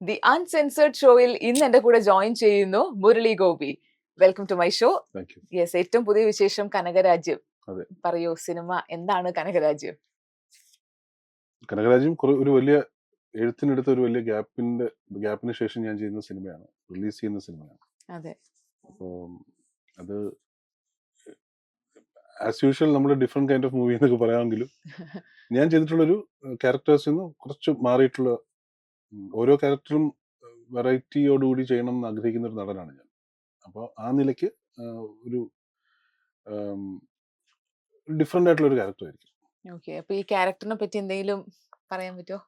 The uncensored ഷോയിൽ ഇന്ന് എന്റെ കൂടെ ജോയിൻ ചെയ്യുന്നു Murali Gopy. Welcome to my show yes ഏറ്റവും പുതിയ വിശേഷം കനകരാജ്യം. പറയൂ സിനിമ എന്താണ് കനകരാജ്യം? കനകരാജ്യം ഒരു വലിയ എഴുത്തിനെടുത്ത ഒരു വലിയ ഗ്യാപ്പിന്റെ ഗ്യാപ്പിന് ശേഷം ഞാൻ ചെയ്യുന്ന സിനിമയാണ്. റിലീസ് ചെയ്യുന്ന സിനിമയാണ്. അതെ. അപ്പോൾ അത് ആസ് യൂഷ്വൽ നമ്മൾ ഡിഫറെന്റ് കൈൻഡ് ഓഫ് മൂവി എന്നൊക്കെ പറയാമെങ്കിലും ഞാൻ ചെയ്തിട്ടുള്ളൊരു ക്യാരക്ടേഴ്സിൽ നിന്ന് കുറച്ച് മാറിയിട്ടുള്ള ഓരോ ക്യാരക്ടറും വെറൈറ്റിയോടുകൂടി ചെയ്യണം എന്ന് ആഗ്രഹിക്കുന്ന ഒരു നടനാണ് ഞാൻ. അപ്പോൾ ആ നിലയ്ക്ക് ഒരു ഡിഫറെന്റ് ആയിട്ടുള്ള ഒരു ക്യാരക്ടർ ആയിരിക്കും. ഓക്കെ. അപ്പൊ ഈ ക്യാരക്ടറിനെ പറ്റി എന്തെങ്കിലും പറയാൻ പറ്റുമോ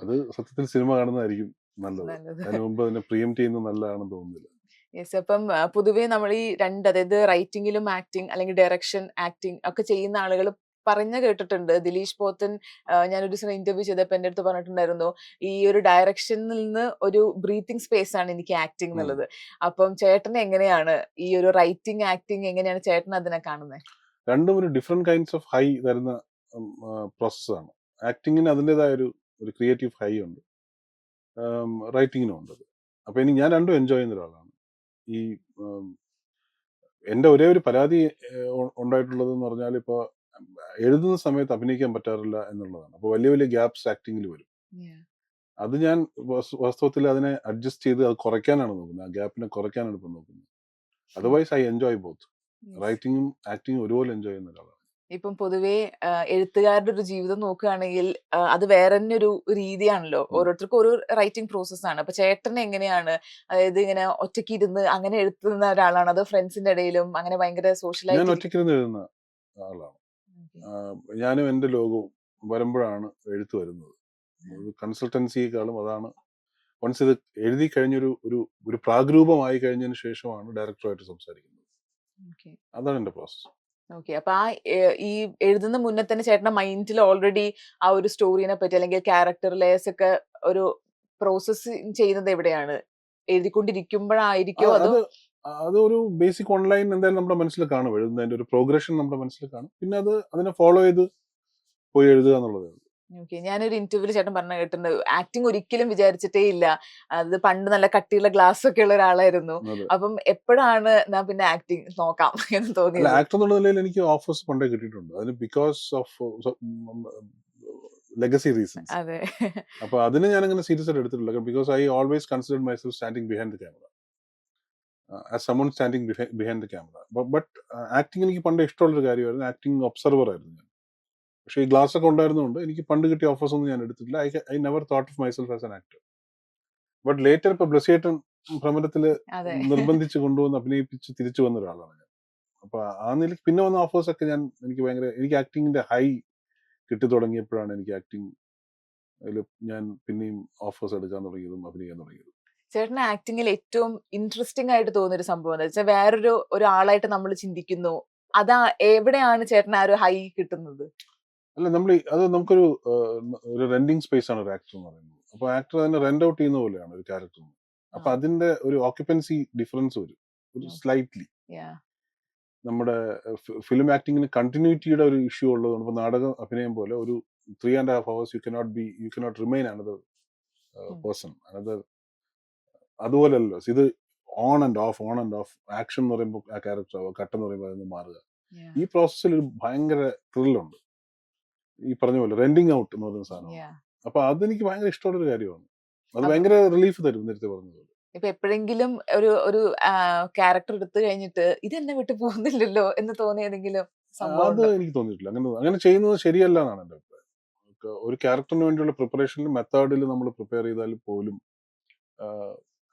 അത് സത്യത്തിൽ സിനിമ കാണുന്നതായിരിക്കും നല്ലത്. അതിന് മുമ്പ് അതിനെ പ്രിയം ചെയ്യുന്നത് നല്ലതാണെന്ന് തോന്നുന്നില്ല. യെസ്. അപ്പം പൊതുവേ നമ്മൾ ഈ രണ്ട് അതായത് റൈറ്റിംഗിലും ആക്ടിങ് അല്ലെങ്കിൽ ഡയറക്ഷൻ ആക്ടിങ് ഒക്കെ ചെയ്യുന്ന ആളുകൾ പറഞ്ഞ കേട്ടിട്ടുണ്ട്. ദിലീഷ് പോത്തൻ ഞാൻ ഞാനൊരു ദിവസം ഇന്റർവ്യൂ ചെയ്തപ്പോൾ എന്റെ അടുത്ത് പറഞ്ഞിട്ടുണ്ടായിരുന്നു ഈ ഒരു ഡയറക്ഷനിൽ നിന്ന് ഒരു ബ്രീത്തിങ് സ്പേസ് ആണ് എനിക്ക് ആക്ടിങ് എന്നുള്ളത്. അപ്പം ചേട്ടൻ എങ്ങനെയാണ് ഈ ഒരു റൈറ്റിംഗ് ആക്ടിങ് എങ്ങനെയാണ് ചേട്ടൻ അതിനെ കാണുന്നത് രണ്ടും ഒരു ഡിഫറെന്റ് കൈൻഡ്സ് ഓഫ് ഹൈ തരുന്ന പ്രോസസ്സാണ് ആക്ടിങ്ങിന് അതിന്റെതായ ഒരു ഒരു ക്രിയേറ്റീവ് ഹൈ ഉണ്ട്. റൈറ്റിങ്ങിനും ഉണ്ട് അത്. അപ്പോൾ ഇനി ഞാൻ രണ്ടും എൻജോയ് ചെയ്യുന്ന ഒരാളാണ്. ഈ എന്റെ ഒരേ ഒരു പരാതി ഉണ്ടായിട്ടുള്ളത് എന്ന് ഉണ്ടായിട്ടുള്ളതെന്ന് പറഞ്ഞാൽ ഇപ്പോൾ എഴുതുന്ന സമയത്ത് അഭിനയിക്കാൻ പറ്റാറില്ല എന്നുള്ളതാണ്. അപ്പോൾ വലിയ വലിയ ഗ്യാപ്സ് ആക്ടിങ്ങിൽ വരും. അത് ഞാൻ വാസ്തവത്തിൽ അതിനെ അഡ്ജസ്റ്റ് ചെയ്ത് അത് കുറയ്ക്കാനാണ് നോക്കുന്നത്. ആ ഗ്യാപ്പിനെ കുറയ്ക്കാനാണ് ഇപ്പം നോക്കുന്നത്. Otherwise I enjoy both. റൈറ്റിങ്ങും ആക്ടിങ്ങും ഒരുപോലെ എൻജോയ് ചെയ്യുന്ന ഒരാളാണ്. ഇപ്പം പൊതുവേ എഴുത്തുകാരുടെ ഒരു ജീവിതം നോക്കുകയാണെങ്കിൽ അത് വേറെ തന്നെ ഒരു രീതിയാണല്ലോ ഓരോരുത്തർക്കും ഓരോ റൈറ്റിംഗ് പ്രോസസ് ആണ് അപ്പൊ ചേട്ടൻ എങ്ങനെയാണ് അതായത് ഇങ്ങനെ ഒറ്റയ്ക്ക് ഇരുന്ന് അങ്ങനെ എഴുതുന്ന ഒരാളാണ്? അതോ ഫ്രണ്ട്സിന്റെ ഇടയിലും അങ്ങനെ ഭയങ്കര ഞാൻ ഒറ്റയ്ക്ക് ഇരുന്ന് എഴുതുന്ന ആളാണ്. ഞാനും എന്റെ ലോകവും വരുമ്പോഴാണ് എഴുത്ത് വരുന്നത്. കൺസൾട്ടൻസിയേക്കാളും അതാണ്. വൺസ് ഇത് എഴുതി കഴിഞ്ഞൊരു ഒരു ഒരു പ്രാഗ്രൂപമായി കഴിഞ്ഞതിന് ശേഷമാണ് ഡയറക്ടറുമായിട്ട് സംസാരിക്കുന്നത്. അതാണ് എന്റെ പ്രോസസ് ഓക്കെ. അപ്പൊ ആ ഈ എഴുതുന്ന മുന്നേ തന്നെ ചേട്ടന്റെ മൈൻഡിൽ ഓൾറെഡി ആ ഒരു സ്റ്റോറിനെ പറ്റി അല്ലെങ്കിൽ ക്യാരക്ടർ ലേസ് ഒക്കെ ഒരു പ്രോസസ് ചെയ്യുന്നത് എവിടെയാണ്? എഴുതിക്കൊണ്ടിരിക്കുമ്പോഴായിരിക്കോ അതോ അത് ഒരു ബേസിക് ഓൺലൈൻ എന്തായാലും നമ്മുടെ മനസ്സിൽ കാണും. എഴുതുന്നതിന്റെ ഒരു പ്രോഗ്രഷൻ നമ്മുടെ മനസ്സിൽ കാണും. പിന്നെ അത് അതിനെ ഫോളോ ചെയ്ത് പോയി എഴുതുക എന്നുള്ളത് ഓക്കെ ഞാനൊരു ഇന്റർവ്യൂൽ ചേട്ടൻ പറഞ്ഞ കേട്ടിട്ടുണ്ട്. ആക്ടിങ് ഒരിക്കലും വിചാരിച്ചിട്ടേ ഇല്ല. അത് പണ്ട് നല്ല കട്ടിയുള്ള ഗ്ലാസ് ഒക്കെ ഉള്ള ഒരാളായിരുന്നു. അപ്പം എപ്പോഴാണ് ഞാൻ പിന്നെ ആക്ടിങ് നോക്കാം എന്ന് തോന്നി ആക്ടർ എന്നുള്ള നിലയിൽ എനിക്ക് ഓഫേഴ്സ് പണ്ടേ കിട്ടിയിട്ടുണ്ട്. അതിന് ബിക്കോസ് ഓഫ് ലെഗസി റീസൺസ് അതെ. അപ്പൊ അതിന് ഞാൻ അങ്ങനെ സീരിയസ് ആയിട്ട് എടുത്തിട്ടില്ല. Because I always consider myself standing behind the camera as someone standing behind the camera but acting എനിക്ക് പണ്ട് ഇഷ്ടമുള്ളൊരു കാര്യമായിരുന്നു. ആക്ടിങ് ഒബ്സർവർ ആയിരുന്നു ഞാൻ. പക്ഷേ ഈ ഗ്ലാസ് ഒക്കെ ഉണ്ടായിരുന്നതുകൊണ്ട് എനിക്ക് പണ്ട് കിട്ടിയ ഓഫേഴ്സ് ഒന്നും ഞാൻ എടുത്തിട്ടില്ല. I I never thought of myself as an actor but later ഇപ്പൊ ബ്ലസിയേട്ടൻ ഭ്രമരത്തിൽ അതെ. നിർബന്ധിച്ച് കൊണ്ടുവന്ന് അഭിനയിപ്പിച്ച് തിരിച്ചു വന്ന ഒരാളാണ് ഞാൻ. അപ്പൊ ആ നിലയ്ക്ക് പിന്നെ വന്ന ഓഫേഴ്സ് ഒക്കെ ഞാൻ എനിക്ക് ഭയങ്കര എനിക്ക് ആക്ടിങ്ങിന്റെ ഹൈ കിട്ടി തുടങ്ങിയപ്പോഴാണ് എനിക്ക് ആക്ടിങ് ഞാൻ പിന്നെയും ഓഫേഴ്സ് എടുക്കാൻ തുടങ്ങിയതും അഭിനയിക്കാൻ തുടങ്ങിയതും. ചേട്ടന് ആക്ടിങ്ങിൽ ഏറ്റവും ഇൻട്രസ്റ്റിംഗ് ആയിട്ട് തോന്നുന്ന ഒരു സംഭവം എന്താ വെച്ചാൽ വേറൊരു ഒരാളായിട്ട് നമ്മൾ ചിന്തിക്കുന്നു. അതാ എവിടെയാണ് ചേട്ടന് ആ ഒരു ഹൈ കിട്ടുന്നത്? അല്ല നമ്മൾ അത് നമുക്കൊരു ഒരു റെന്റിങ് സ്പേസ് ആണ് ഒരു ആക്ടർ എന്ന് പറയുന്നത്. അപ്പൊ ആക്ടർ തന്നെ റെന്റ് ഔട്ട് ചെയ്യുന്ന പോലെയാണ് ഒരു ക്യാരക്ടർ അപ്പൊ. അതിന്റെ ഒരു ഓക്യുപ്പൻസി ഡിഫറൻസ് വരും. ഒരു സ്ലൈറ്റ്ലി. നമ്മുടെ ഫിലിം ആക്ടിങ്ങിന് കണ്ടിന്യൂറ്റിയുടെ ഒരു ഇഷ്യൂ ഉള്ളതുകൊണ്ട് ഇപ്പൊ നാടകം അഭിനയം പോലെ ഒരു three and half hours you cannot be you cannot remain another. Person another അതുപോലല്ലോ. ഇത് on and off on and off action എന്ന് പറയുമ്പോൾ ആ ക്യാരക്ടർ ആവുക കട്ട് എന്ന് പറയുമ്പോൾ അതിന് മാറുക. ഈ പ്രോസസ്സിൽ ഒരു ഭയങ്കര ത്രില്ലുണ്ട് ഈ പറഞ്ഞ പോലെ റെന്റിങ് ഔട്ട് എന്ന് പറയുന്ന സാധനം. അപ്പൊ അതെനിക്ക് ഭയങ്കര ഇഷ്ടമുള്ള ഒരു കാര്യമാണ്. അത് ഭയങ്കര റിലീഫ് തരും നേരത്തെ പറഞ്ഞത് ഇപ്പൊ എപ്പോഴെങ്കിലും ഒരു ഒരു ക്യാരക്ടർ എടുത്തു കഴിഞ്ഞിട്ട് ഇത് എന്നെ വിട്ടു പോകുന്നില്ലല്ലോ എന്ന് തോന്നിയതെങ്കിലും അത് എനിക്ക് തോന്നിയിട്ടില്ല. അങ്ങനെ അങ്ങനെ ചെയ്യുന്നത് ശരിയല്ല എന്നാണ് എന്റെ അഭിപ്രായം. ഒരു ക്യാരക്ടറിന് വേണ്ടിയുള്ള പ്രിപ്പറേഷനിൽ മെത്തേഡിൽ നമ്മൾ പ്രിപ്പയർ ചെയ്താൽ പോലും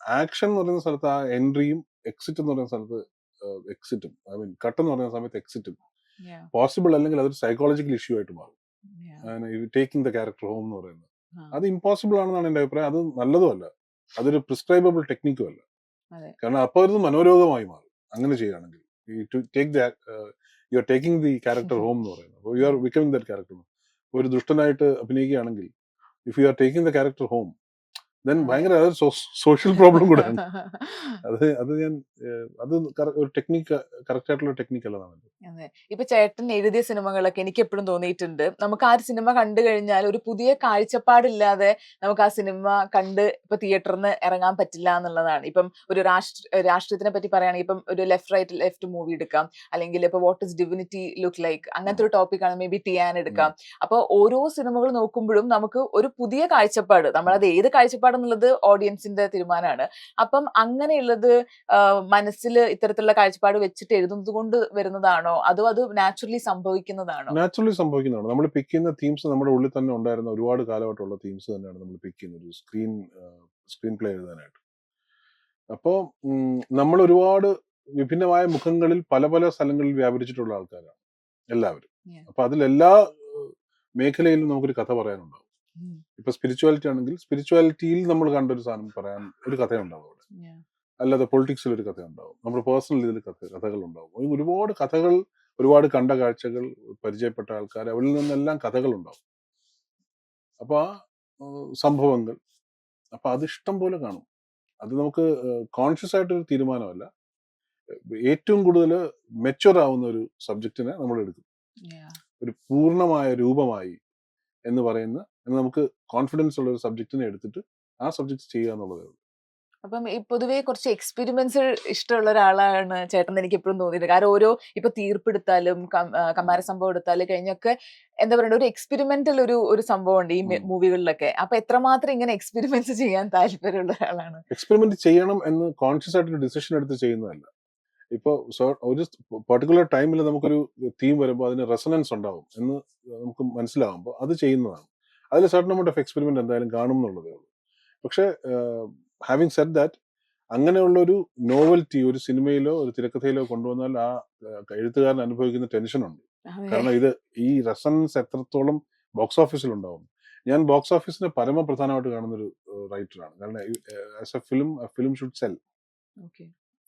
ആക്ഷൻ എന്ന് പറയുന്ന സ്ഥലത്ത് ആ എൻട്രിയും എക്സിറ്റ് എന്ന് പറയുന്ന സ്ഥലത്ത് എക്സിറ്റും. ഐ മീൻ കട്ട് എന്ന് പറയുന്ന സമയത്ത് എക്സിറ്റും. പോസിബിൾ അല്ലെങ്കിൽ അതൊരു സൈക്കോളജിക്കൽ ഇഷ്യൂ ആയിട്ട് മാറും. ടേക്കിംഗ് ദ ക്യാരക്ടർ ഹോം എന്ന് പറയുന്നത്. അത് ഇമ്പോസിബിൾ ആണെന്നാണ് എന്റെ അഭിപ്രായം. അത് നല്ലതുമല്ല അതൊരു പ്രിസ്ക്രൈബിൾ ടെക്നിക്കും അല്ല. കാരണം അപ്പോൾ ഒരു മനോരോഗമായി മാറും. അങ്ങനെ ചെയ്യുകയാണെങ്കിൽ. Take the you are taking the character home എന്ന് പറയുന്നത്. അപ്പോൾ you are becoming that character ഒരു ദുഷ്ടനായിട്ട് അഭിനയിക്കുകയാണെങ്കിൽ if you are taking the character home then ഭയങ്കര അതൊരു സോഷ്യൽ പ്രോബ്ലം കൂടെയാണ്. അത് അത് ഞാൻ അത് ഒരു ടെക്നിക്ക് കറക്റ്റ് ആയിട്ടുള്ള ടെക്നിക്ക് അല്ലതാണ്. ഇപ്പൊ ചേട്ടൻ എഴുതിയ സിനിമകളൊക്കെ എനിക്ക് എപ്പോഴും തോന്നിയിട്ടുണ്ട്. നമുക്ക് ആ ഒരു സിനിമ കണ്ടു കഴിഞ്ഞാൽ ഒരു പുതിയ കാഴ്ചപ്പാടില്ലാതെ നമുക്ക് ആ സിനിമ കണ്ട് ഇപ്പൊ തിയേറ്ററിൽ നിന്ന് ഇറങ്ങാൻ പറ്റില്ല എന്നുള്ളതാണ്. ഇപ്പം ഒരു രാഷ്ട്ര രാഷ്ട്രീയത്തിനെ പറ്റി പറയുകയാണെങ്കിൽ ഇപ്പം ഒരു ലെഫ്റ്റ് റൈറ്റ് ലെഫ്റ്റ് മൂവി എടുക്കാം. അല്ലെങ്കിൽ ഇപ്പൊ what is divinity look like അങ്ങനത്തെ ഒരു ടോപ്പിക് ആണ് മേ ബി ടിയാൻ എടുക്കാം അപ്പോൾ ഓരോ സിനിമകൾ നോക്കുമ്പോഴും നമുക്ക് ഒരു പുതിയ കാഴ്ചപ്പാട് നമ്മളത് ഏത് കാഴ്ചപ്പാടെന്നുള്ളത് ഓഡിയൻസിന്റെ തീരുമാനമാണ്. അപ്പം അങ്ങനെയുള്ളത് മനസ്സിൽ ഇത്തരത്തിലുള്ള കാഴ്ചപ്പാട് വെച്ചിട്ട് എഴുതുന്നത് കൊണ്ട് വരുന്നതാണോ? അതോ അത് നാച്ചുറലി സംഭവിക്കുന്നതാണോ? നാച്ചുറലി സംഭവിക്കുന്നതാണ്. നമ്മൾ പിക്ക് ചെയ്യുന്ന തീംസ് നമ്മുടെ ഉള്ളിൽ തന്നെ ഉണ്ടായിരുന്ന ഒരുപാട് കാലമായിട്ടുള്ള തീംസ് തന്നെയാണ് നമ്മൾ പിക്ക് ചെയ്യുന്നത്. ഒരു സ്ക്രീൻ സ്ക്രീൻ പ്ലേ എഴുതാനായിട്ട്. അപ്പോൾ നമ്മൾ ഒരുപാട് വിഭിന്നമായ മുഖങ്ങളിൽ പല പല സ്ഥലങ്ങളിൽ വ്യാപരിച്ചിട്ടുള്ള ആൾക്കാരാണ്. എല്ലാവരും. അപ്പൊ അതിലെല്ലാ മേഖലയിലും നമുക്കൊരു കഥ പറയാനുണ്ടാവും. ഇപ്പൊ സ്പിരിച്വാലിറ്റി ആണെങ്കിൽ സ്പിരിച്വാലിറ്റിയിൽ നമ്മൾ കണ്ട ഒരു സാധനം പറയാൻ ഒരു കഥയുണ്ടാവും അവിടെ. അല്ലാതെ പൊളിറ്റിക്സിൽ ഒരു കഥ ഉണ്ടാവും നമ്മുടെ പേഴ്സണൽ ഇതിൽ കഥ കഥകൾ ഉണ്ടാവും ഒരുപാട് കഥകൾ ഒരുപാട് കണ്ട കാഴ്ചകൾ പരിചയപ്പെട്ട ആൾക്കാർ അവരിൽ നിന്നെല്ലാം കഥകൾ ഉണ്ടാവും അപ്പൊ ആ സംഭവങ്ങൾ. അപ്പൊ അത് ഇഷ്ടം പോലെ കാണും. അത് നമുക്ക് കോൺഷ്യസ് ആയിട്ടൊരു തീരുമാനമല്ല. ഏറ്റവും കൂടുതൽ മെച്ചുവർ ആവുന്ന ഒരു സബ്ജക്റ്റിനെ നമ്മൾ എടുക്കും. ഒരു പൂർണമായ രൂപമായി എന്ന് പറയുന്ന നമുക്ക് കോൺഫിഡൻസ് ഉള്ള ഒരു സബ്ജക്റ്റിനെ എടുത്തിട്ട് ആ സബ്ജക്ട് ചെയ്യുക എന്നുള്ളതേ ഉള്ളൂ. അപ്പം പൊതുവേ കുറച്ച് എക്സ്പെരിമെന്റ്സ് ഇഷ്ടമുള്ള ഒരാളാണ് ചേട്ടൻ എനിക്ക് എപ്പോഴും തോന്നിയത്. കാരണം ഓരോ ഇപ്പൊ തീർപ്പെടുത്താലും കമാര സംഭവം എടുത്താലും കഴിഞ്ഞൊക്കെ എന്താ പറയുക ഒരു എക്സ്പെരിമെന്റൽ ഒരു ഒരു സംഭവം ഉണ്ട് ഈ. മൂവികളിലൊക്കെ അപ്പൊ എത്രമാത്രം ഇങ്ങനെ എക്സ്പെരിമെന്റ്സ് ചെയ്യാൻ താല്പര്യമുള്ള ഒരാളാണ്? എക്സ്പെരിമെന്റ് ചെയ്യണം എന്ന് കോൺഷ്യസ് ആയിട്ട് ഡിസിഷൻ എടുത്ത് ചെയ്യുന്നതല്ല. ഇപ്പോൾ ഒരു പെർട്ടിക്കുലർ ടൈമിൽ നമുക്കൊരു തീം വരുമ്പോൾ അതിന് റെസണൻസ് ഉണ്ടാവും എന്ന് നമുക്ക് മനസ്സിലാവുമ്പോൾ അത് ചെയ്യുന്നതാണ്. അതിൽ സർട്ടൺ അമൗണ്ട് ഓഫ് എക്സ്പെരിമെന്റ് എന്തായാലും കാണും എന്നുള്ളതേ ഉള്ളൂ. പക്ഷേ ഹാവിങ് സെറ്റ് ദാറ്റ് അങ്ങനെയുള്ള ഒരു നോവൽറ്റി ഒരു സിനിമയിലോ ഒരു തിരക്കഥയിലോ കൊണ്ടുവന്നാൽ ആ എഴുത്തുകാരൻ അനുഭവിക്കുന്ന ടെൻഷനുണ്ട് കാരണം ഇത് ഈ റെസണൻസ് എത്രത്തോളം ബോക്സ് ഓഫീസിൽ ഉണ്ടാവും. ഞാൻ ബോക്സ് ഓഫീസിനെ പരമപ്രധാനമായിട്ട് കാണുന്ന ഒരു റൈറ്ററാണ് കാരണം as a film film should sell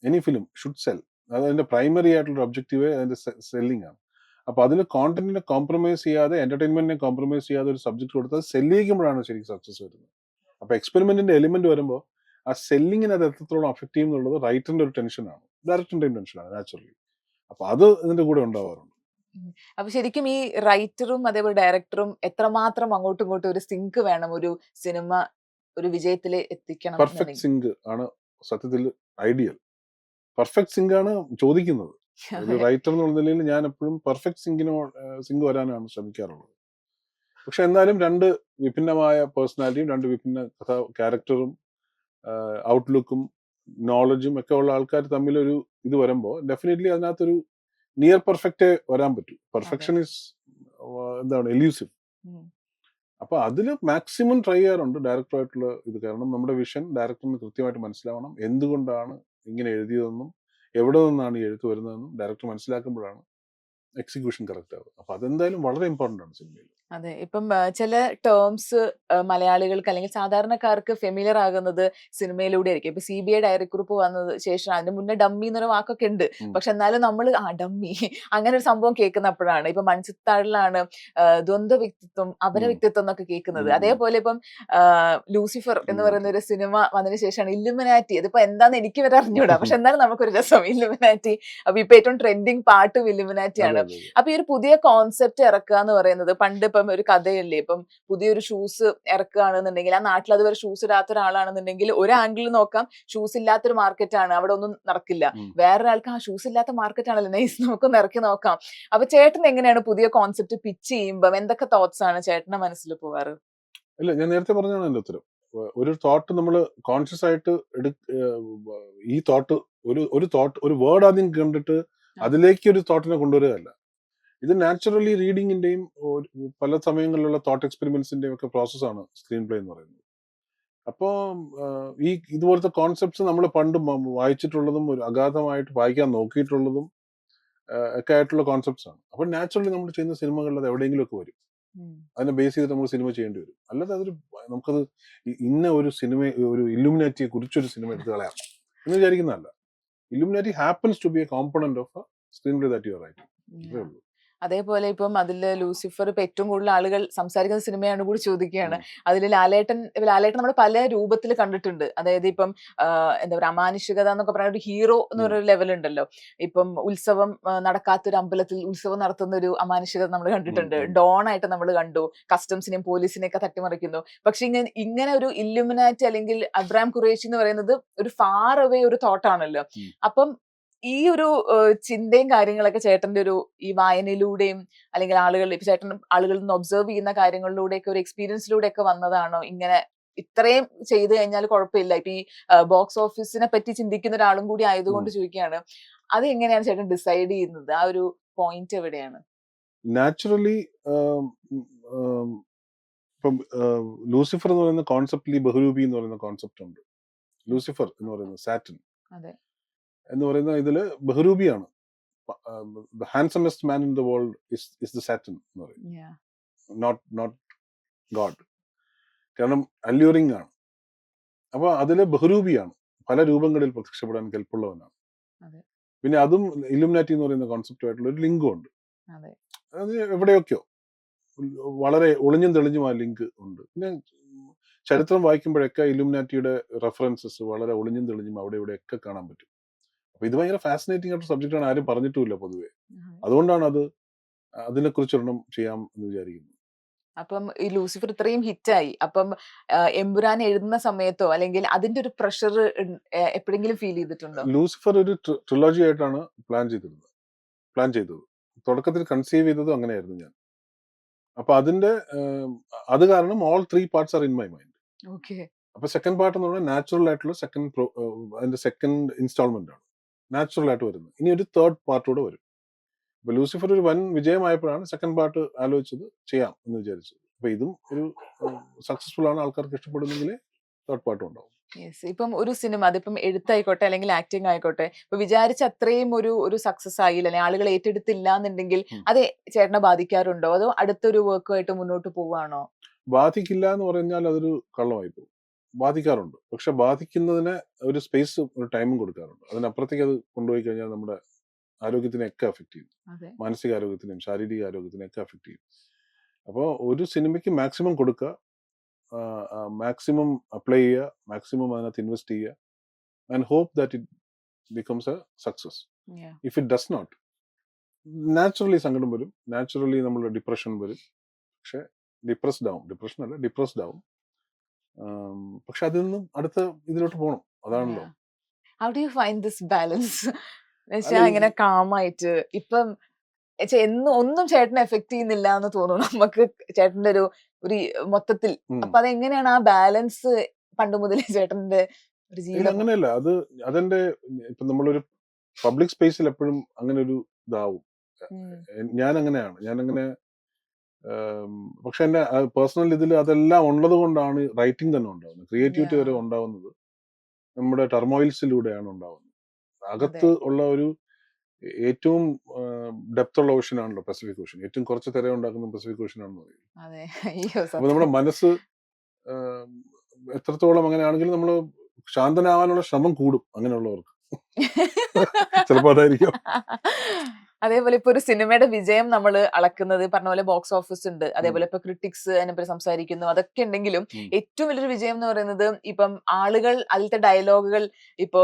any film should sell അത് അതിന്റെ പ്രൈമറി ആയിട്ടുള്ള ഒബ്ജക്റ്റീവ് അതിന്റെ സെല്ലിംഗ് ആണ്. അപ്പോൾ അതിൽ കോണ്ടന്റിനെ കോംപ്രമൈസ് ചെയ്യാതെ എന്റർടൈൻമെന്റിനെ കോംപ്രമൈസ് ചെയ്യാതെ ഒരു സബ്ജക്ട് കൊടുത്താൽ സെൽ ചെയ്യുമ്പോഴാണ് ശരിക്കും സക്സസ് വരുന്നത്. അപ്പോൾ എക്സ്പെരിമെന്റിന്റെ എലിമെന്റ് വരുമ്പോൾ ആ സെല്ലിങ്ങിനെ അത് എത്രത്തോളം അഫക്ട് ചെയ്യും എന്നുള്ളത് റൈറ്ററിന്റെ ഒരു ടെൻഷനാണ് ഡയറക്ടറിന്റെയും ടെൻഷനാണ് നാച്ചുറലി അപ്പോൾ അത് ഇതിന്റെ കൂടെ ഉണ്ടാവാറുണ്ട്. അപ്പൊ ശരിക്കും ഈ റൈറ്ററും അതേപോലെ ഡയറക്ടറും എത്രമാത്രം അങ്ങോട്ടും ഇങ്ങോട്ടും ഒരു സിങ്ക് വേണം ഒരു സിനിമ ഒരു വിജയത്തിൽ എത്തിക്കണം പെർഫെക്റ്റ് സിങ്ക് ആണ് സത്യത്തിൽ ഐഡിയൽ പെർഫെക്റ്റ് സിങ്ക് ആണ് ചോദിക്കുന്നത്. ഒരു റൈറ്റർ എന്നുള്ള നിലയിൽ ഞാൻ എപ്പോഴും പെർഫെക്റ്റ് സിങ്കിനോ സിംഗ് വരാനാണ് ശ്രമിക്കാറുള്ളത്. പക്ഷെ എന്നാലും രണ്ട് വിഭിന്നമായ പേഴ്സണാലിറ്റിയും രണ്ട് വിഭിന്ന കഥ ക്യാരക്ടറും ഔട്ട്ലുക്കും നോളജും ഒക്കെ ഉള്ള ആൾക്കാർ തമ്മിൽ ഒരു ഇത് വരുമ്പോൾ ഡെഫിനറ്റ്ലി അതിനകത്തൊരു നിയർ പെർഫെക്റ്റ് വരാൻ പറ്റൂ. പെർഫെക്ഷൻ ഇസ് എന്താണ് എലൂസീവ്. അപ്പൊ അതിൽ മാക്സിമം ട്രൈ ചെയ്യാറുണ്ട് ഡയറക്ടറായിട്ടുള്ള ഇത്. കാരണം നമ്മുടെ വിഷൻ ഡയറക്ടറിന് കൃത്യമായിട്ട് മനസ്സിലാവണം എന്തുകൊണ്ടാണ് ഇങ്ങനെ എഴുതിയതെന്നും എവിടെ നിന്നാണ് ഈ എഴുത്ത് വരുന്നതെന്നും ഡയറക്ടർ മനസ്സിലാക്കുമ്പോഴാണ് എക്സിക്യൂഷൻ കറക്റ്റ് ആവുക അപ്പൊ അതെന്തായാലും വളരെ ഇമ്പോർട്ടന്റ് ആണ് സിനിമയിൽ. അതെ. ഇപ്പം ചില ടേംസ് മലയാളികൾക്ക് അല്ലെങ്കിൽ സാധാരണക്കാർക്ക് ഫെമിലിയർ ആകുന്നത് സിനിമയിലൂടെ ആയിരിക്കും ഇപ്പൊ സി ബി ഐ ഡയറി കുറിപ്പ് വന്നത് ശേഷം അതിന് മുന്നേ ഡമ്മി എന്നൊരു വാക്കൊക്കെ ഉണ്ട്. പക്ഷെ എന്നാലും നമ്മൾ ആ ഡമ്മി അങ്ങനെ ഒരു സംഭവം കേൾക്കുന്നപ്പോഴാണ്. ഇപ്പൊ മൺസിത്താഴിലാണ് ദ്വന്ദ്വ വ്യക്തിത്വം അപര വ്യക്തിത്വം എന്നൊക്കെ കേൾക്കുന്നത്. അതേപോലെ ഇപ്പം ലൂസിഫർ എന്ന് പറയുന്ന ഒരു സിനിമ വന്നതിന് ശേഷമാണ് ഇല്ലുമിനാറ്റി. അതിപ്പോ എന്താന്ന് എനിക്ക് വരെ അറിഞ്ഞൂടാ. പക്ഷെ എന്നാലും നമുക്കൊരു രസം. ഇല്ലുമിനാറ്റി. അപ്പൊ ഇപ്പൊ ഏറ്റവും ട്രെൻഡിങ് പാട്ടും ഇല്ലുമിനാറ്റി ആണ്. അപ്പൊ ഈ ഒരു പുതിയ കോൺസെപ്റ്റ് ഇറക്കുക എന്ന് പറയുന്നത് പണ്ട് ഇപ്പം ഒരു കഥയല്ലേ? ഇപ്പം പുതിയൊരു ഷൂസ് ഇറക്കുകയാണെന്നുണ്ടെങ്കിൽ ആ നാട്ടിൽ അതുവരെ ഷൂസ് ഇടാത്ത ഒരാളാണെന്നുണ്ടെങ്കിൽ ഒരു ആംഗിളിൽ നോക്കാം. ഷൂസ് ഇല്ലാത്തൊരു മാർക്കറ്റാണ്. ആണ് അവിടെ ഒന്നും നടക്കില്ല. വേറൊരാൾക്ക് ആ ഷൂസ് ഇല്ലാത്ത മാർക്കറ്റാണല്ലോ. നൈസ് നമുക്കൊന്ന് ഇറക്കി നോക്കാം. അപ്പൊ ചേട്ടൻ എങ്ങനെയാണ് പുതിയ കോൺസെപ്റ്റ് പിച്ച് ചെയ്യുമ്പോൾ എന്തൊക്കെ തോട്ട്സ് ആണ് ചേട്ടന്റെ മനസ്സിൽ പോവാറ്? ഇല്ല ഞാൻ നേരത്തെ പറഞ്ഞാണ് എന്റെ ഉത്തരം. ഒരു തോട്ട് നമ്മൾ കോൺഷ്യസ് ആയിട്ട് എടു ഈ തോട്ട് ഒരു ഒരു തോട്ട് ഒരു വേർഡ് ആദ്യം കണ്ടിട്ട് അതിലേക്ക് ഒരു തോട്ടിനെ കൊണ്ടുവരികയല്ല. ഇത് നാച്ചുറലി റീഡിങ്ങിന്റെയും പല സമയങ്ങളിലുള്ള തോട്ട് എക്സ്പെരിമെന്റ്സിന്റെയും ഒക്കെ പ്രോസസ്സാണ് സ്ക്രീൻ പ്ലേ എന്ന് പറയുന്നത്. അപ്പോ ഈ ഇതുപോലത്തെ കോൺസെപ്റ്റ്സ് നമ്മൾ പണ്ട് വായിച്ചിട്ടുള്ളതും ഒരു അഗാധമായിട്ട് വായിക്കാൻ നോക്കിയിട്ടുള്ളതും ഒക്കെ ആയിട്ടുള്ള കോൺസെപ്റ്റ്സ് ആണ്. അപ്പോൾ നാച്ചുറലി നമ്മൾ ചെയ്യുന്ന സിനിമകളിൽ അത് എവിടെയെങ്കിലും ഒക്കെ വരും. അതിനെ ബേസ് ചെയ്തിട്ട് നമ്മൾ സിനിമ ചെയ്യേണ്ടി വരും. അല്ലാതെ അതൊരു നമുക്കത് ഇന്ന ഒരു സിനിമ ഒരു ഇലുമിനാറ്റിയെ കുറിച്ചൊരു സിനിമ എടുത്ത് കളയാം എന്ന് വിചാരിക്കുന്നതല്ല. Illuminati happens to be a component of screenplay that you write അത്രേ ഉള്ളൂ. അതേപോലെ ഇപ്പം അതിൽ ലൂസിഫർ ഇപ്പം ഏറ്റവും കൂടുതൽ ആളുകൾ സംസാരിക്കുന്ന സിനിമയാണ് കൂടി ചോദിക്കുകയാണ്. അതിൽ ലാലേട്ടൻ ലാലേട്ടൻ നമ്മൾ പല രൂപത്തിൽ കണ്ടിട്ടുണ്ട്. അതായത് ഇപ്പം എന്താ പറയുക അമാനുഷികത എന്നൊക്കെ പറയുന്ന ഒരു ഹീറോ എന്ന് പറയുന്ന ലെവൽ ഉണ്ടല്ലോ. ഇപ്പം ഉത്സവം നടക്കാത്തൊരു അമ്പലത്തിൽ ഉത്സവം നടത്തുന്ന ഒരു അമാനുഷികത നമ്മൾ കണ്ടിട്ടുണ്ട്. ഡോൺ ആയിട്ട് നമ്മൾ കണ്ടു. കസ്റ്റംസിനെയും പോലീസിനെയും ഒക്കെ തട്ടിമറിക്കുന്നു. പക്ഷെ ഇങ്ങനെ ഇങ്ങനെ ഒരു ഇല്ലുമിനാറ്റ് അല്ലെങ്കിൽ അബ്രാം ഖുറേഷി എന്ന് പറയുന്നത് ഒരു ഫാർ അവേ ഒരു തോട്ടാണല്ലോ അപ്പം ഈ ഒരു ചിന്തയും കാര്യങ്ങളൊക്കെ ചേട്ടന്റെ ഒരു ഈ വായനയിലൂടെയും അല്ലെങ്കിൽ ആളുകൾ ഇപ്പൊ ചേട്ടൻ ആളുകളിൽ നിന്ന് ഒബ്സർവ് ചെയ്യുന്ന കാര്യങ്ങളിലൂടെയൊക്കെ ഒരു എക്സ്പീരിയൻസിലൂടെ ഒക്കെ വന്നതാണോ? ഇങ്ങനെ ഇത്രയും ചെയ്തു കഴിഞ്ഞാൽ കുഴപ്പമില്ല. ഇപ്പൊ ഈ ബോക്സ് ഓഫീസിനെ പറ്റി ചിന്തിക്കുന്ന ഒരാളും കൂടി ആയതുകൊണ്ട് ചോദിക്കുകയാണ്. അത് എങ്ങനെയാണ് ചേട്ടൻ ഡിസൈഡ് ചെയ്യുന്നത്? ആ ഒരു പോയിന്റ് എവിടെയാണ്? നാച്ചുറലി ഇപ്പം ലൂസിഫർ എന്ന് പറയുന്ന കോൺസെപ്റ്റിൽ ബഹുരൂപി എന്ന് പറയുന്ന കോൺസെപ്റ്റ് ഉണ്ട്. ലൂസിഫർ എന്ന് പറയുന്നത് സാറ്റൻ എന്ന് പറയുന്ന ഇതിൽ ബഹുരൂപിയാണ് the handsomest man in the world is the Satan എന്ന് പറയും. നോട്ട് നോട്ട് ഗോഡ് കാരണം അല്യൂറിംഗ് ആണ് അപ്പൊ അതിൽ ബഹുരൂപിയാണ് പല രൂപങ്ങളിൽ പ്രത്യക്ഷപ്പെടാൻ കെൽപ്പുള്ളവനാണ്. പിന്നെ അതും ഇലുമിനാറ്റി എന്ന് പറയുന്ന കോൺസെപ്റ്റുമായിട്ടുള്ള ഒരു ലിങ്കും ഉണ്ട്. അത്. എവിടെയൊക്കെയോ. വളരെ ഒളിഞ്ഞും തെളിഞ്ഞും ആ ലിങ്ക് ഉണ്ട്. പിന്നെ ചരിത്രം വായിക്കുമ്പോഴൊക്കെ ഇലുമിനാറ്റിയുടെ റെഫറൻസസ് വളരെ ഒളിഞ്ഞും തെളിഞ്ഞും അവിടെ ഇവിടെയൊക്കെ കാണാൻ പറ്റും. അപ്പൊ ഇത് ഭയങ്കര ഫാസിനേറ്റിംഗ് ആയിട്ട് ആണ് ആരും പറഞ്ഞിട്ടുമില്ല പൊതുവെ. അതുകൊണ്ടാണ് അത് അതിനെ കുറിച്ചൊരെണ്ണം ചെയ്യാം എന്ന് വിചാരിക്കുന്നത് അപ്പം ഈ ലൂസിഫർ ഇത്രയും ഹിറ്റായി. അപ്പം എമ്പുരാൻ എഴുതുന്ന സമയത്തോ അല്ലെങ്കിൽ അതിന്റെ ഒരു പ്രഷർ എപ്പോഴെങ്കിലും ഫീൽ ചെയ്തിട്ടുണ്ടോ? ലൂസിഫർ ഒരു ട്രിലോജി ആയിട്ടാണ് പ്ലാൻ ചെയ്തിരുന്നത്. പ്ലാൻ ചെയ്തത്. തുടക്കത്തിൽ കൺസീവ് ചെയ്തതും അങ്ങനെയായിരുന്നു ഞാൻ. അപ്പൊ അതിന്റെ അത് കാരണം all three parts are in my mind okay. അപ്പൊ സെക്കൻഡ് പാർട്ട് എന്ന് പറഞ്ഞാൽ നാച്ചുറൽ ആയിട്ടുള്ള സെക്കൻഡ് അതിന്റെ സെക്കൻഡ് ഇൻസ്റ്റാൾമെന്റ് ആണ്. നാച്ചുറൽ ആയിട്ട് വരുന്നത് ഇനി ഒരു തേർഡ് പാർട്ട് കൂടെ വരും. അപ്പൊ ലൂസിഫർ ഒരു വൻ വിജയമായപ്പോഴാണ് സെക്കൻഡ് പാർട്ട് ആലോചിച്ചത് ചെയ്യാം എന്ന് വിചാരിച്ചത്. അപ്പൊ ഇതും ഒരു സക്സസ്ഫുൾ ആണ് ആൾക്കാർക്ക് ഇഷ്ടപ്പെടുന്നെങ്കിൽ തേർഡ് പാർട്ടും ഉണ്ടാവും. യെസ് ഇപ്പം ഒരു സിനിമ അതിപ്പം എഴുത്തായിക്കോട്ടെ അല്ലെങ്കിൽ ആക്ടിങ് ആയിക്കോട്ടെ ഇപ്പൊ വിചാരിച്ച അത്രയും ഒരു ഒരു സക്സസ് ആയില്ല. അല്ലെങ്കിൽ ആളുകൾ ഏറ്റെടുത്തില്ല എന്നുണ്ടെങ്കിൽ. അത് ചേട്ടനെ ബാധിക്കാറുണ്ടോ? അതോ അടുത്തൊരു വർക്കുമായിട്ട് മുന്നോട്ട് പോവാണോ ബാധിക്കില്ല എന്ന് പറഞ്ഞാൽ അതൊരു കള്ളമായി പോകും. ബാധിക്കാറുണ്ട്. പക്ഷെ ബാധിക്കുന്നതിന് ഒരു സ്പേസ് ഒരു ടൈമും കൊടുക്കാറുണ്ട്. അതിനപ്പുറത്തേക്ക് അത് കൊണ്ടുപോയി കഴിഞ്ഞാൽ നമ്മുടെ ആരോഗ്യത്തിനെയൊക്കെ അഫക്റ്റ് ചെയ്യും. മാനസിക ആരോഗ്യത്തിനെയും ശാരീരിക ആരോഗ്യത്തിനെയൊക്കെ അഫക്റ്റ് ചെയ്യും. അപ്പോൾ ഒരു സിനിമയ്ക്ക് മാക്സിമം കൊടുക്കുക. മാക്സിമം അപ്ലൈ ചെയ്യുക. മാക്സിമം അതിനകത്ത് ഇൻവെസ്റ്റ് ചെയ്യുക. And hope that it becomes a success. If it does not naturally സങ്കടം വരും. നാച്ചുറലി നമ്മൾ ഡിപ്രഷൻ വരും. പക്ഷെ ഡിപ്രസ്ഡ് ആവും ഡിപ്രഷൻ അല്ല ഡിപ്രസ്ഡ് ആവും പക്ഷെ അതിൽ നിന്നും അടുത്ത ഇതിലോട്ട് പോകണം അതാണല്ലോ. How do you find this balance ഇങ്ങനെ കാമായിട്ട് ഇപ്പം എന്നും ഒന്നും ചേട്ടനെ എഫക്ട് ചെയ്യുന്നില്ല എന്ന് തോന്നുന്നു. നമുക്ക് ചേട്ടന്റെ ഒരു ഒരു മൊത്തത്തിൽ. അപ്പൊ അതെങ്ങനെയാണ് ആ ബാലൻസ് പണ്ട് മുതലേ ചേട്ടന്റെ ഒരു ജീവിതം? അങ്ങനെയല്ല. അത് അതെന്റെ ഇപ്പൊ നമ്മളൊരു പബ്ലിക് സ്പേസിൽ എപ്പോഴും അങ്ങനെ ഒരു ഇതാവും ഞാൻ അങ്ങനെയാണ് ഞാൻ അങ്ങനെ പക്ഷെ എന്റെ പേഴ്സണൽ ഇതിൽ അതെല്ലാം ഉള്ളത് കൊണ്ടാണ് റൈറ്റിംഗ് തന്നെ ഉണ്ടാവുന്നത്. ക്രിയേറ്റിവിറ്റി വരെ ഉണ്ടാവുന്നത് നമ്മുടെ ടെർമോയിൽസിലൂടെയാണ് ഉണ്ടാവുന്നത്. അകത്ത് ഉള്ള ഒരു ഏറ്റവും ഡെപ്ത് ഉള്ള ഓഷൻ ആണല്ലോ പസഫിക് ഓഷൻ ഏറ്റവും കുറച്ച് തിര ഉണ്ടാക്കുന്ന പസഫിക് ഓഷൻ ആണെന്ന് പറയും. അതെ. അയ്യോ അപ്പൊ നമ്മുടെ മനസ്സ് എത്രത്തോളം അങ്ങനെയാണെങ്കിലും നമ്മൾ ശാന്തനാവാനുള്ള ശ്രമം കൂടും അങ്ങനെയുള്ളവർക്ക്. ചിലപ്പോ അതായിരിക്കും. അതേപോലെ ഇപ്പൊ ഒരു സിനിമയുടെ വിജയം നമ്മൾ അളക്കുന്നത് പറഞ്ഞ പോലെ ബോക്സ് ഓഫീസ് ഉണ്ട്. അതേപോലെ ഇപ്പൊ ക്രിട്ടിക്സ് അതിനെപ്പറ്റി സംസാരിക്കുന്നു. അതൊക്കെ ഉണ്ടെങ്കിലും ഏറ്റവും വലിയൊരു വിജയം എന്ന് പറയുന്നത് ഇപ്പം ആളുകൾ അതിലത്തെ ഡയലോഗുകൾ ഇപ്പോ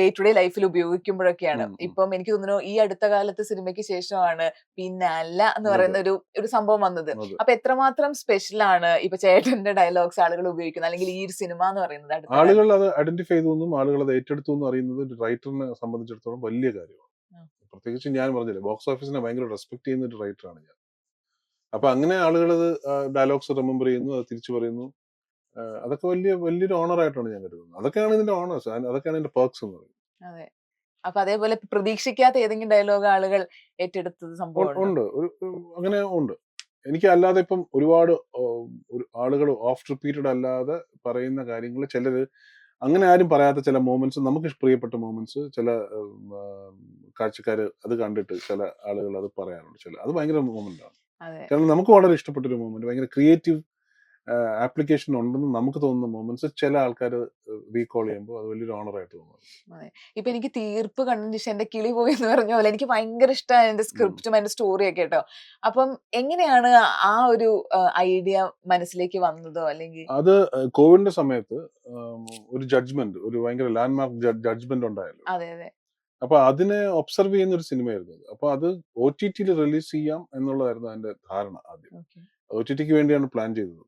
ഡേ ടു ഡേ ലൈഫിൽ ഉപയോഗിക്കുമ്പോഴൊക്കെയാണ്. ഇപ്പം എനിക്ക് തോന്നുന്നു ഈ അടുത്ത കാലത്ത് സിനിമയ്ക്ക് ശേഷമാണ് പിന്നെ അല്ല എന്ന് പറയുന്ന ഒരു ഒരു സംഭവം വന്നത്. അപ്പൊ എത്രമാത്രം സ്പെഷ്യൽ ആണ് ഇപ്പൊ ചേട്ടന്റെ ഡയലോഗ്സ് ആളുകൾ ഉപയോഗിക്കുന്നത്? അല്ലെങ്കിൽ ഈ ഒരു സിനിമ എന്ന് പറയുന്നത് ആളുകൾ അത് ഐഡന്റിഫൈ ചെയ്തു ആളുകൾ അത് ഏറ്റെടുത്തു എന്ന് അറിയുന്നത് റൈറ്ററിനെ സംബന്ധിച്ചിടത്തോളം വലിയ കാര്യമാണ്. പ്രത്യേകിച്ച് ഞാൻ പറഞ്ഞില്ലേ ബോക്സ് ഓഫീസിനെ ഭയങ്കര റെസ്പെക്ട് ചെയ്യുന്ന ഒരു റൈറ്ററാണ് ഞാൻ. അപ്പൊ അങ്ങനെ ആളുകൾ അത് ഡയലോഗ്സ് റിമെമ്പർ ചെയ്യുന്നു അത് തിരിച്ചു പറയുന്നു. അതൊക്കെ വലിയ വലിയൊരു ഓണർ ആയിട്ടാണ് ഞാൻ കരുതുന്നത്. അതൊക്കെയാണ് ഇതിന്റെ ഓണേഴ്സ് അതൊക്കെയാണ് ഇതിന്റെ പേർക്സ് എന്ന് പറയുന്നത്. അപ്പൊ അതേപോലെ പ്രതീക്ഷിക്കാത്ത ഏതെങ്കിലും ഡയലോഗ് ആളുകൾ ഏറ്റെടുത്തത് സംഭവം ഉണ്ട്. ഒരു- അങ്ങനെ ഉണ്ട്. എനിക്ക് അല്ലാതെ ഇപ്പം ഒരുപാട് ആളുകൾ ഓഫ് റിപ്പീറ്റഡ് അല്ലാതെ പറയുന്ന കാര്യങ്ങൾ ചിലര് അങ്ങനെ ആരും പറയാത്ത ചില മൂമെന്റ്സ് നമുക്ക് പ്രിയപ്പെട്ട മൂമെന്റ്സ് ചില കാഴ്ചക്കാര് അത് കണ്ടിട്ട് ചില ആളുകൾ അത് പറയാറുണ്ട്. ചില അത് ഭയങ്കര മൂമെന്റ് ആണ്. കാരണം നമുക്ക് വളരെ ഇഷ്ടപ്പെട്ട ഒരു മൂമെന്റ് ഭയങ്കര ക്രിയേറ്റീവ് ആപ്ലിക്കേഷൻ ഉണ്ടെന്ന് നമുക്ക് തോന്നുന്ന മൊമെന്റ്സ് ചില ആൾക്കാർ റീകോൾ ചെയ്യുമ്പോൾ അത് വലിയൊരു ഓണർ ആയിട്ട് തോന്നുന്നു ഇപ്പൊ എനിക്ക് തീർപ്പ് ശേഷം എന്റെ കിളി പോയി എന്ന് പറഞ്ഞ പോലെ എനിക്ക് ഭയങ്കര ഇഷ്ടമാണ് എന്റെ സ്ക്രിപ്റ്റും അതിന്റെ സ്റ്റോറിയൊക്കെ കേട്ടോ. അപ്പം എങ്ങനെയാണ് ആ ഒരു ഐഡിയ മനസ്സിലേക്ക് വന്നതോ? അല്ലെങ്കിൽ അത് കോവിഡിന്റെ സമയത്ത് ഒരു ജഡ്ജ്മെന്റ് ഒരു ഭയങ്കര ലാൻഡ്മാർക്ക് ജഡ്ജ്മെന്റ് ഉണ്ടായല്ലോ. അതെ അതെ. അപ്പൊ അതിനെ ഒബ്സർവ് ചെയ്യുന്ന ഒരു സിനിമയായിരുന്നു അപ്പൊ അത് ഒ ടി ടിയിൽ റിലീസ് ചെയ്യാം എന്നുള്ളതായിരുന്നു അതിന്റെ ധാരണ ആദ്യം. ഒ ടി ടിക്ക് വേണ്ടിയാണ് പ്ലാൻ ചെയ്തത്.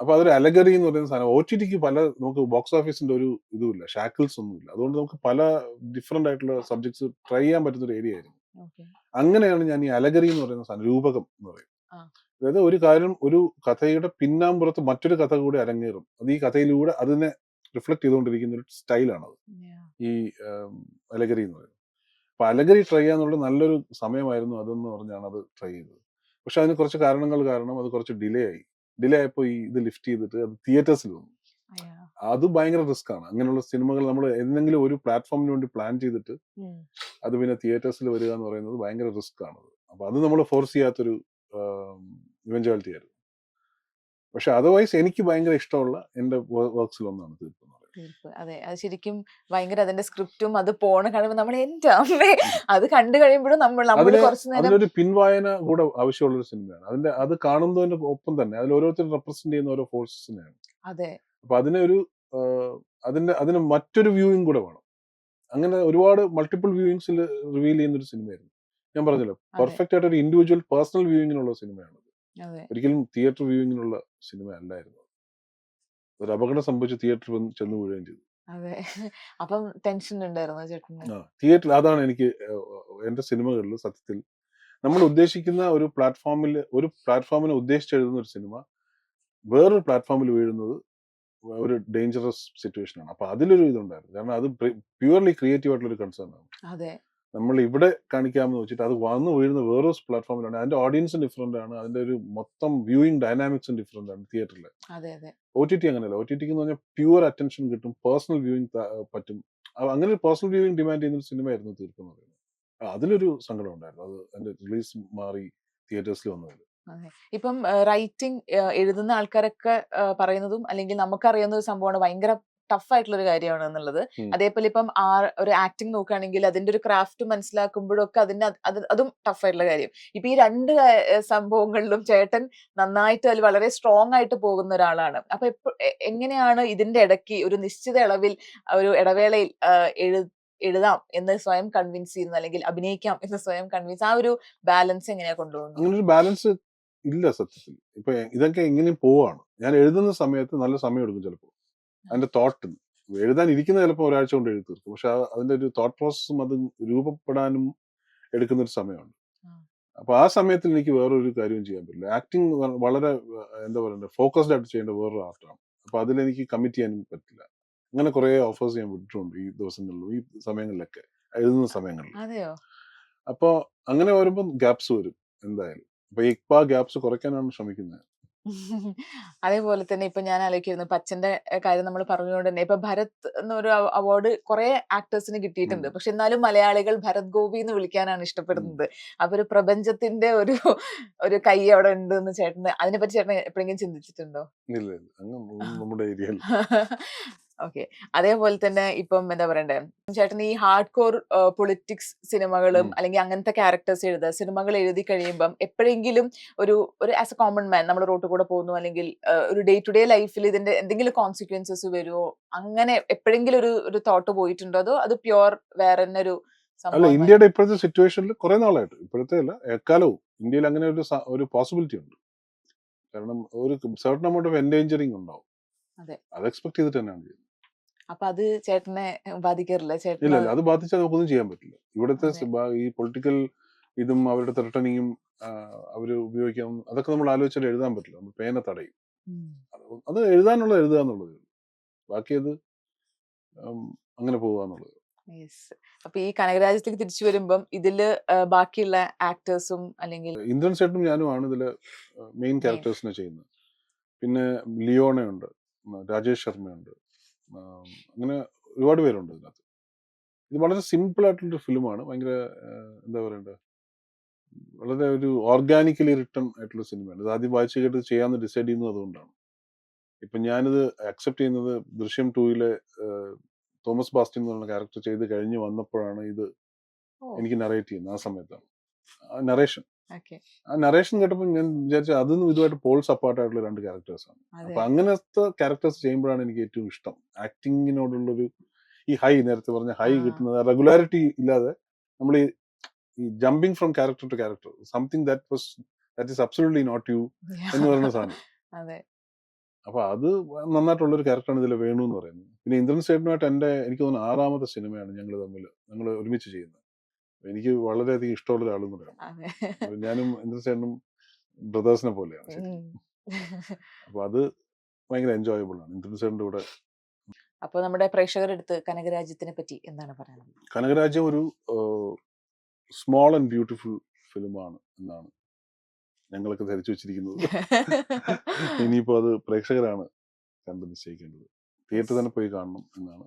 അപ്പൊ അതൊരു അലഗറി എന്ന് പറയുന്ന സാധനം. ഒ ടി ടിക്ക് പല നമുക്ക് ബോക്സ് ഓഫീസിന്റെ ഒരു ഇതുമില്ല ഷാക്കിൾസ് ഒന്നുമില്ല. അതുകൊണ്ട് നമുക്ക് പല ഡിഫറെന്റ് ആയിട്ടുള്ള സബ്ജക്ട്സ് ട്രൈ ചെയ്യാൻ പറ്റുന്ന ഒരു ഏരിയ ആയിരുന്നു. അങ്ങനെയാണ് ഞാൻ ഈ അലഗറി എന്ന് പറയുന്ന സാധനം രൂപകം എന്ന് പറയും അതായത് ഒരു കാര്യം ഒരു കഥയുടെ പിന്നാമ്പുറത്ത് മറ്റൊരു കഥ കൂടി അരങ്ങേറും. അത് ഈ കഥയിലൂടെ അതിനെ റിഫ്ലക്ട് ചെയ്തുകൊണ്ടിരിക്കുന്ന ഒരു സ്റ്റൈലാണത്. ഈ അലഗറി എന്ന് പറയുന്നത്. അപ്പൊ അലഗറി ട്രൈ ചെയ്യാന്നുള്ള നല്ലൊരു സമയമായിരുന്നു അതെന്ന് പറഞ്ഞാണ് അത് ട്രൈ ചെയ്തത്. പക്ഷെ അതിന് കുറച്ച് കാരണങ്ങൾ കാരണം അത് കുറച്ച് ഡിലേ ആയി. ഡിലേ ആയപ്പോൾ ഈ ഇത് ലിഫ്റ്റ് ചെയ്തിട്ട് അത് തിയേറ്റേഴ്സിൽ വന്നു. അത് ഭയങ്കര റിസ്ക് ആണ്. അങ്ങനെയുള്ള സിനിമകൾ നമ്മൾ എന്തെങ്കിലും ഒരു പ്ലാറ്റ്ഫോമിന് വേണ്ടി പ്ലാൻ ചെയ്തിട്ട് അത് പിന്നെ തിയേറ്റേഴ്സിൽ വരിക എന്ന് പറയുന്നത് ഭയങ്കര റിസ്ക് ആണ് അപ്പൊ അത് നമ്മൾ ഫോഴ്സ് ചെയ്യാത്തൊരു ഇവഞ്ചുവാലിറ്റി ആയിരുന്നു. പക്ഷെ അതർവൈസ് എനിക്ക് ഭയങ്കര ഇഷ്ടമുള്ള എന്റെ വർക്ക്സിൽ ഒന്നാണ് തീർപ്പ് അതെ അത് ശരിക്കും ഭയങ്കര അതിന്റെ സ്ക്രിപ്റ്റും അത് പോണ കാണുമ്പോൾ നമ്മൾ എന്റെ അമ്മേ അത് കണ്ടു കഴിയുമ്പോഴും നമ്മൾ നമ്മൾ കുറച്ചു നേരം പിൻവായന കൂടെ ആവശ്യമുള്ള ഒരു സിനിമയാണ്. അതിന്റെ അത് കാണുന്നതിന്റെ ഒപ്പം തന്നെ അതിൽ ഓരോരുത്തരും റെപ്രസെന്റ് ചെയ്യുന്ന ഓരോ ഫോഴ്സസിനെയാണ് അതെ. അപ്പൊ അതിനെ ഒരു അതിന്റെ അതിന് മറ്റൊരു വ്യൂയിങ് കൂടെ വേണം. അങ്ങനെ ഒരുപാട് മൾട്ടിപ്പിൾ വ്യൂയിങ്സിൽ റിവീൽ ചെയ്യുന്ന ഒരു സിനിമയായിരുന്നു. ഞാൻ പറഞ്ഞല്ലോ പെർഫെക്റ്റ് ആയിട്ട് ഒരു ഇൻഡിവിജ്വൽ പേഴ്സണൽ വ്യൂയിങ്ങിനുള്ള സിനിമയാണ് ഒരിക്കലും തിയേറ്റർ വ്യൂയിങ്ങിനുള്ള സിനിമ അല്ലായിരുന്നു ഒരു അപകടം സംഭവിച്ച് തിയേറ്ററിൽ വന്ന് ചെന്ന് വീഴുകയും ചെയ്തു. അതെ. അപ്പം ടെൻഷൻ ഉണ്ടായിരുന്നു ചേട്ടന്? തിയേറ്ററിൽ അതാണ് എനിക്ക് എന്റെ സിനിമകളിൽ സത്യത്തിൽ നമ്മൾ ഉദ്ദേശിക്കുന്ന ഒരു പ്ലാറ്റ്ഫോമിൽ ഒരു പ്ലാറ്റ്ഫോമിനെ ഉദ്ദേശിച്ച് എഴുതുന്ന ഒരു സിനിമ വേറൊരു പ്ലാറ്റ്ഫോമിൽ വീഴുന്നത് ഒരു ഡേഞ്ചറസ് സിറ്റുവേഷൻ ആണ് അപ്പൊ അതിലൊരു ഇതുണ്ടായിരുന്നു. കാരണം അത് പ്യുവർലി ക്രിയേറ്റീവ് ആയിട്ടുള്ള ഒരു കൺസേൺ ആണ്. അതെ. നമ്മൾ ഇവിടെ കാണിക്കാമെന്ന് വെച്ചിട്ട് അത് വന്ന് വീഴുന്ന വേറൊരു പ്ലാറ്റ്ഫോമിലാണ് അതിന്റെ ഓഡിയൻസും ഡിഫറെന്റ് ആണ്. അതിന്റെ ഒരു മൊത്തം വ്യൂയിങ് ഡൈനാമിക്സും ഡിഫറെന്റ് ആണ് തിയേറ്ററിൽ ഒ ടി ടി അങ്ങനെയല്ല. ഒ ടി ടിക്ക് എന്ന് പറഞ്ഞാൽ പ്യുവർ അറ്റൻഷൻ കിട്ടും പേഴ്സണൽ വ്യൂയിങ് പറ്റും. അങ്ങനെ ഒരു പേഴ്സണൽ വ്യൂയിങ് ഡിമാൻഡ് ചെയ്യുന്ന ഒരു സിനിമയായിരുന്നു തീർക്കുന്നത് പറയുന്നത്. അതിലൊരു സങ്കടം ഉണ്ടായിരുന്നു. അത് അതിന്റെ റിലീസ് മാറി തിയേറ്റേഴ്സിൽ വന്നത്. ഇപ്പം റൈറ്റിംഗ് എഴുതുന്ന ആൾക്കാരൊക്കെ പറയുന്നതും അല്ലെങ്കിൽ നമുക്കറിയുന്ന ഒരു സംഭവമാണ് ഭയങ്കര ടഫ് ആയിട്ടുള്ള ഒരു കാര്യമാണ് എന്നുള്ളത് അതേപോലെ ഇപ്പം ആ ഒരു ആക്ടിങ് നോക്കുകയാണെങ്കിൽ അതിന്റെ ഒരു ക്രാഫ്റ്റ് മനസ്സിലാക്കുമ്പോഴൊക്കെ അതിന്റെ അത് ടഫ് ആയിട്ടുള്ള കാര്യം. ഇപ്പൊ ഈ രണ്ട് സംഭവങ്ങളിലും ചേട്ടൻ നന്നായിട്ട് അതിൽ വളരെ സ്ട്രോങ് ആയിട്ട് പോകുന്ന ഒരാളാണ്. അപ്പൊ എങ്ങനെയാണ് ഇതിന്റെ ഇടയ്ക്ക് ഒരു നിശ്ചിത ഇളവിൽ ഒരു ഇടവേളയിൽ എഴു എഴുതാം എന്ന് സ്വയം കൺവിൻസ് ചെയ്യുന്ന അല്ലെങ്കിൽ അഭിനയിക്കാം എന്ന് സ്വയം കൺവിൻസ് ആ ഒരു ബാലൻസ് എങ്ങനെയാ കൊണ്ടുപോകുന്നത്? അങ്ങനെ ഒരു ബാലൻസ് ഇല്ല സത്യത്തിൽ. ഇപ്പൊ ഇതൊക്കെ എങ്ങനെയും പോവാണ്. ഞാൻ എഴുതുന്ന സമയത്ത് നല്ല സമയം എടുക്കും ചിലപ്പോൾ. അതിന്റെ തോട്ട് എഴുതാൻ ഇരിക്കുന്ന ചിലപ്പോൾ ഒരാഴ്ച കൊണ്ട് എഴുതി തീർക്കും. പക്ഷെ അതിന്റെ ഒരു തോട്ട് പ്രോസസ്സും അത് രൂപപ്പെടാനും എടുക്കുന്ന ഒരു സമയമുണ്ട്. അപ്പൊ ആ സമയത്തിൽ എനിക്ക് വേറൊരു കാര്യവും ചെയ്യാൻ പറ്റില്ല. ആക്ടിങ് വളരെ എന്താ പറയുക ഫോക്കസ്ഡ് ആയിട്ട് ചെയ്യേണ്ട വേറൊരു ആർട്ടാണ് അപ്പൊ അതിലെനിക്ക് കമ്മിറ്റ് ചെയ്യാനും പറ്റില്ല. അങ്ങനെ കുറെ ഓഫേഴ്സ് ഞാൻ വിട്ടിട്ടുണ്ട് ഈ ദിവസങ്ങളിലും ഈ സമയങ്ങളിലൊക്കെ എഴുതുന്ന സമയങ്ങളിൽ അതെയോ? അപ്പൊ അങ്ങനെ വരുമ്പോൾ ഗ്യാപ്സ് വരും എന്തായാലും. അപ്പൊ ഇപ്പൊ ആ ഗ്യാപ്സ് കുറയ്ക്കാനാണ് ശ്രമിക്കുന്നത്. അതേപോലെ തന്നെ ഇപ്പൊ ഞാൻ ആലോചിക്കുന്നു പച്ചന്റെ കാര്യം നമ്മൾ പറഞ്ഞുകൊണ്ട് തന്നെ. ഇപ്പൊ ഭരത് എന്നൊരു അവാർഡ് കുറെ ആക്ടേഴ്സിന് കിട്ടിയിട്ടുണ്ട്. പക്ഷെ എന്നാലും മലയാളികൾ ഭരത് ഗോപി എന്ന് വിളിക്കാനാണ് ഇഷ്ടപ്പെടുന്നത്. അപ്പൊ ഒരു പ്രപഞ്ചത്തിന്റെ ഒരു ഒരു കൈ അവിടെ ഉണ്ട് എന്ന് ചേട്ടന് അതിനെപ്പറ്റി ചേട്ടൻ എപ്പോഴെങ്കിലും ചിന്തിച്ചിട്ടുണ്ടോ? ഇല്ല നമ്മുടെ ഏരിയയിൽ. ഓക്കെ. അതേപോലെ തന്നെ ഇപ്പം എന്താ പറയണ്ടേ? ചേട്ടൻ ഈ ഹാർഡ് കോർ പൊളിറ്റിക്സ് സിനിമകളും അല്ലെങ്കിൽ അങ്ങനത്തെ ക്യാരക്ടേഴ്സ് എഴുതുക സിനിമകൾ എഴുതി കഴിയുമ്പം എപ്പോഴെങ്കിലും ഒരു ഒരു ആസ് എ കോമൺ മാൻ നമ്മൾ റോട്ടിൽ കൂടെ പോകുന്നു അല്ലെങ്കിൽ ഒരു ഡേ ടു ഡേ ലൈഫിൽ ഇതിന്റെ എന്തെങ്കിലും കോൺസിക്വൻസസ് വരുമോ അങ്ങനെ എപ്പോഴെങ്കിലും ഒരു ഒരു തോട്ട് പോയിട്ടുണ്ടോ? അതോ അത് പ്യുവർ വേറെ തന്നെ ഒരു അല്ല ഇന്ത്യയുടെ ഇപ്പോഴത്തെ സിറ്റുവേഷനിൽ കുറെ നാളായിട്ട് ഇപ്പോഴത്തെ അല്ല എക്കാലവും ഇന്ത്യയിൽ അങ്ങനെ ഒരു ഒരു പോസിബിലിറ്റി ഉണ്ട്. കാരണം ഒരു സർട്ടൺ എമൗണ്ട് ഓഫ് എൻഡേഞ്ചറിങ് ഉണ്ടാവും അതെ. അത് എക്സ്പെക്ട് ചെയ്തിട്ട് തന്നെയാണ് ചെയ്യുന്നത്. അപ്പൊ അത് ചേട്ടനെ ബാധിക്കാറില്ല. ചേട്ടൻ ചേട്ടന് ഇല്ല അത് ബാധിച്ചാൽ നമുക്കൊന്നും ചെയ്യാൻ പറ്റില്ല. ഇവിടുത്തെ ഈ പൊളിറ്റിക്കൽ ഇതും അവരുടെ ത്രട്ടണിങ്ങും അവർ ഉപയോഗിക്കാം അതൊക്കെ നമ്മൾ ആലോചിച്ചാൽ എഴുതാൻ പറ്റില്ല. നമ്മൾ പേന തടയും. അത് എഴുതാനുള്ള എഴുതാനുള്ളത് എഴുതുക എന്നുള്ളത് ബാക്കി അത് അങ്ങനെ പോവുക എന്നുള്ളത് Yes. അപ്പൊ ഈ കനകരാജ്യത്തേക്ക് തിരിച്ചു വരുമ്പം ഇതിൽ ബാക്കിയുള്ള ആക്ടേഴ്സും അല്ലെങ്കിൽ ഇന്ദ്രൻ സേട്ടും ഞാനുമാണ് ഇതിൽ മെയിൻ ക്യാരക്ടേഴ്സിനെ ചെയ്യുന്നത്. പിന്നെ ലിയോണയുണ്ട് ഉണ്ട് രാജേഷ് ശർമ്മയുണ്ട്. അങ്ങനെ ഒരുപാട് പേരുണ്ട് ഇതിനകത്ത്. ഇത് വളരെ സിമ്പിൾ ആയിട്ടുള്ള ഒരു ഫിലിമാണ്. ഭയങ്കര എന്താ പറയണ്ടത് വളരെ ഒരു ഓർഗാനിക്കലി റിട്ടൺ ആയിട്ടുള്ള സിനിമയാണ്. ഇത് ആദ്യം വായിച്ചു കേട്ട് ചെയ്യാമെന്ന് ഡിസൈഡ് ചെയ്യുന്നത് അതുകൊണ്ടാണ്. ഇപ്പം ഞാനിത് അക്സെപ്റ്റ് ചെയ്യുന്നത് ദൃശ്യം ടൂയിലെ തോമസ് ബാസ്റ്റിൻ എന്ന് പറഞ്ഞ ക്യാരക്ടർ ചെയ്ത് കഴിഞ്ഞ് വന്നപ്പോഴാണ് ഇത് എനിക്ക് നറേറ്റ് ചെയ്യുന്നത്. ആ സമയത്താണ്. നറേഷൻ ആ നറേഷൻ കേട്ടപ്പോൾ ഞാൻ വിചാരിച്ചു അതും ഇതുമായിട്ട് പോൾ സപ്പോർട്ട് ആയിട്ടുള്ള രണ്ട് ക്യാരക്ടേഴ്സ് ആണ്. അപ്പൊ അങ്ങനത്തെ ക്യാരക്ടേഴ്സ് ചെയ്യുമ്പോഴാണ് എനിക്ക് ഏറ്റവും ഇഷ്ടം. ആക്ടിങ്ങിനോടുള്ളൊരു ഈ ഹൈ നേരത്തെ പറഞ്ഞ ഹൈ കിട്ടുന്നത് റെഗുലാരിറ്റി ഇല്ലാതെ നമ്മൾ ഈ jumping jumping from character to character something that was that is absolutely not you എന്ന് പറയുന്ന സാധനം. അപ്പൊ അത് നന്നായിട്ടുള്ള ഒരു ക്യാരക്ടറാണ് ഇതിൽ വേണു എന്ന് പറയുന്നത്. പിന്നെ ഇന്ദ്രൻ സേട്ടനുമായിട്ട് എന്റെ എനിക്ക് തോന്നുന്നു ആറാമത്തെ സിനിമയാണ് ഞങ്ങൾ തമ്മിൽ ഞങ്ങൾ ഒരുമിച്ച് ചെയ്യുന്നത്. എനിക്ക് വളരെയധികം ഇഷ്ടമുള്ള ഒരാളും കൂടെയാണ് ഞാനും ഇന്ദ്രസേനും ബ്രദേഴ്സിനെ പോലെയാണ്. അപ്പൊ അത് ഭയങ്കര എൻജോയബിൾ ആണ്. ഇന്ദ്രൻ സേട്ടന്റെ കൂടെ അപ്പൊ നമ്മുടെ പ്രേക്ഷകരെടുത്ത് കനകരാജ്യത്തിനെ പറ്റി എന്താണ് പറയുന്നത് കനകരാജ്യം ഒരു സ്മോൾ ആൻഡ് ബ്യൂട്ടിഫുൾ ഫിലിമാണ് എന്നാണ് ഞങ്ങളൊക്കെ ധരിച്ചു വെച്ചിരിക്കുന്നത്. ഇനിയിപ്പോൾ അത് പ്രേക്ഷകരാണ് കണ്ടു നിശ്ചയിക്കേണ്ടത്. തിയേറ്റർ തന്നെ പോയി കാണണം എന്നാണ്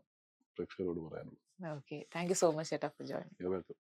പ്രേക്ഷകരോട് പറയാനുള്ളത്. Okay. Thank you so much ചേട്ടാ ഫോർ ജോയിൻ.